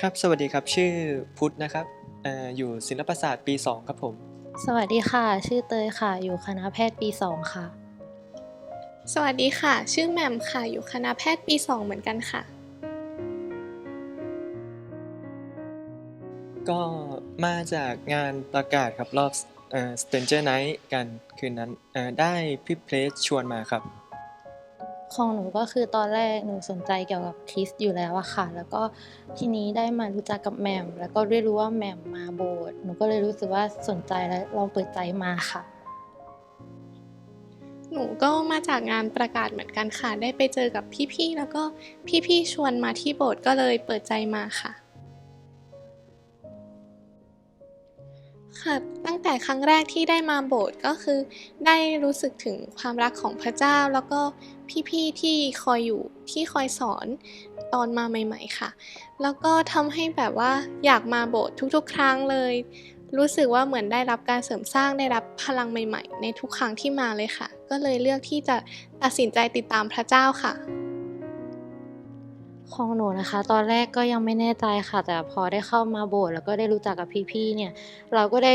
ครับ สวัสดีครับ ชื่อพุทธนะครับเอ่ออยู่ศิลปศาสตร์ปี 2 ครับผม สวัสดีค่ะ ชื่อเตยค่ะ อยู่คณะแพทย์ปี 2 ค่ะ สวัสดีค่ะ ชื่อแหม่มค่ะ อยู่คณะแพทย์ปี 2 เหมือนกันค่ะ ก็มาจากงานประกาศครับรอบเอ่อ Stranger Night กันคืนนั้นเอ่อได้พี่เพลสชวนมาครับ ของหนูก็คือตอนแรกหนูสนใจเกี่ยวกับคริสอยู่แล้วอะค่ะ แล้วก็ทีนี้ได้มารู้จักกับแหม่มแล้วก็ได้รู้ว่าแหม่มมาโบสถ์หนูก็เลยรู้สึกว่าสนใจและลองเปิดใจมาค่ะ หนูก็มาจากงานประกาศเหมือนกันค่ะ ได้ไปเจอกับพี่ๆแล้วก็พี่ๆชวนมาที่โบสถ์ก็เลยเปิดใจมาค่ะ ค่ะ ตั้งแต่ครั้งแรกที่ได้มาโบสถ์ก็คือ ได้รู้สึกถึงความรักของพระเจ้า แล้วก็พี่ๆที่คอยอยู่ที่คอยสอนตอนมาใหม่ ๆค่ะ แล้วก็ทำให้แบบว่าอยากมาโบสถ์ทุกๆ ครั้งเลย รู้สึกว่าเหมือนได้รับการเสริมสร้างได้รับพลังใหม่ ๆ ในทุกครั้งที่มาเลยค่ะ ก็เลยเลือกที่จะตัดสินใจติดตามพระเจ้าค่ะ ของหนูนะคะ ตอนแรกก็ยังไม่แน่ใจค่ะ แต่พอได้เข้ามาโบสถ์แล้วก็ได้รู้จักกับพี่ๆเนี่ย เราก็ได้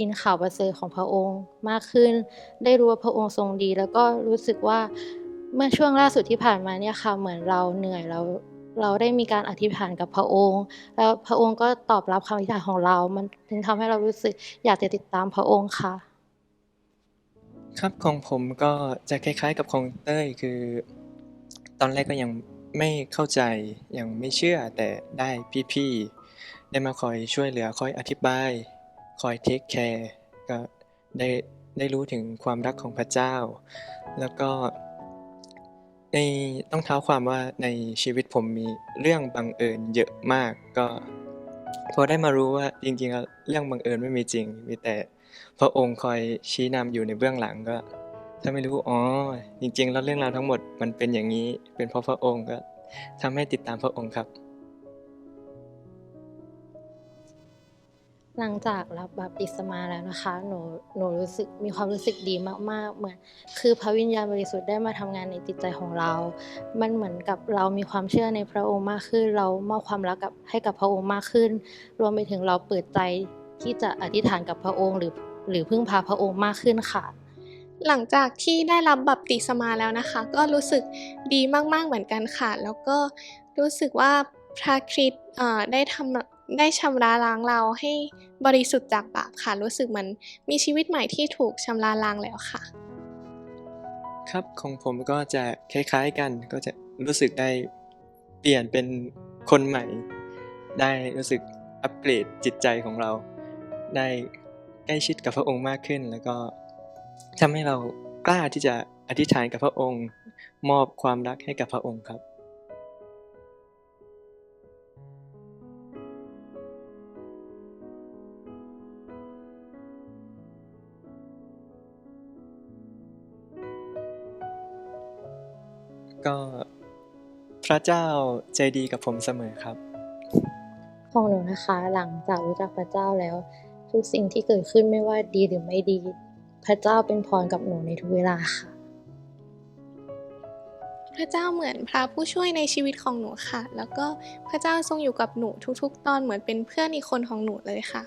ยินข่าวประเสริฐของพระองค์มากขึ้น ได้รู้ว่าพระองค์ทรงดี แล้วก็รู้สึกว่าเมื่อช่วงล่าสุดที่ผ่านมาเนี่ยค่ะ เหมือนเราเหนื่อยเราเราได้มีการอธิษฐานกับพระองค์ แล้วพระองค์ก็ตอบรับคำอธิษฐานของเรา มันถึงทำให้เรารู้สึกอยากจะติดตามพระองค์ค่ะ ครับของผมก็จะคล้ายๆกับของเต้ยคือ ตอนแรกก็ยัง ไม่เข้าใจยังไม่เชื่อแต่ได้พี่ๆได้มาคอยช่วยเหลือคอยอธิบาย คอยเทคแคร์ก็ได้ได้รู้ถึงความรักของพระเจ้า แล้วก็ในต้องเท้าความว่าในชีวิตผมมีเรื่องบังเอิญเยอะมากก็พอได้มารู้ว่าจริงๆแล้วเรื่องบังเอิญไม่มีจริง มีแต่พระองค์คอยชี้นำอยู่ในเบื้องหลังก็ ถ้าไม่รู้อ๋อจริงๆ แล้วเรื่องราวทั้งหมดมันเป็นอย่างนี้เป็นเพราะพระองค์ก็ทำให้ติดตามพระองค์ครับ หลังจากรับบัพติศมาแล้วนะคะ หนูหนูรู้สึกมีความรู้สึกดีมากๆ เหมือน คือพระวิญญาณบริสุทธิ์ได้มาทำงานในจิตใจของเรา มันเหมือนกับเรามีความเชื่อในพระองค์มากขึ้น เรามอบความรักกับให้กับพระองค์มากขึ้น รวมไปถึงเราเปิดใจที่จะอธิษฐานกับพระองค์หรือหรือพึ่งพาพระองค์มากขึ้นค่ะ หลังจากที่ได้รับบัพติศมาแล้วนะคะ ก็รู้สึกดีมาก ๆ เหมือนกันค่ะ แล้วก็รู้สึกว่าพระคริสต์ได้ทำได้ชำระล้างเราให้บริสุทธิ์จากบาปค่ะ รู้สึกเหมือนมีชีวิตใหม่ที่ถูกชำระล้างแล้วค่ะ ครับของผมก็จะคล้าย ๆกันก็จะรู้สึกได้เปลี่ยนเป็นคนใหม่ ได้รู้สึกอัปเกรดจิตใจของเรา ได้ใกล้ชิดกับพระองค์มากขึ้นแล้วก็ ทำให้เรากล้าที่จะอธิษฐานกับพระองค์ มอบความรักให้กับพระองค์ครับก็พระเจ้าใจดีกับผมเสมอครับ ของหนูนะคะหลังจากรู้จักพระเจ้าแล้ว ทุกสิ่งที่เกิดขึ้นไม่ว่าดีหรือไม่ดี พระเจ้าเป็นพรกับหนูในทุกเวลาค่ะ พระเจ้าเหมือนพระผู้ช่วยในชีวิตของหนูค่ะ แล้วก็พระเจ้าทรงอยู่กับหนูทุกๆ ตอนเหมือนเป็นเพื่อนอีกคนของหนูเลยค่ะ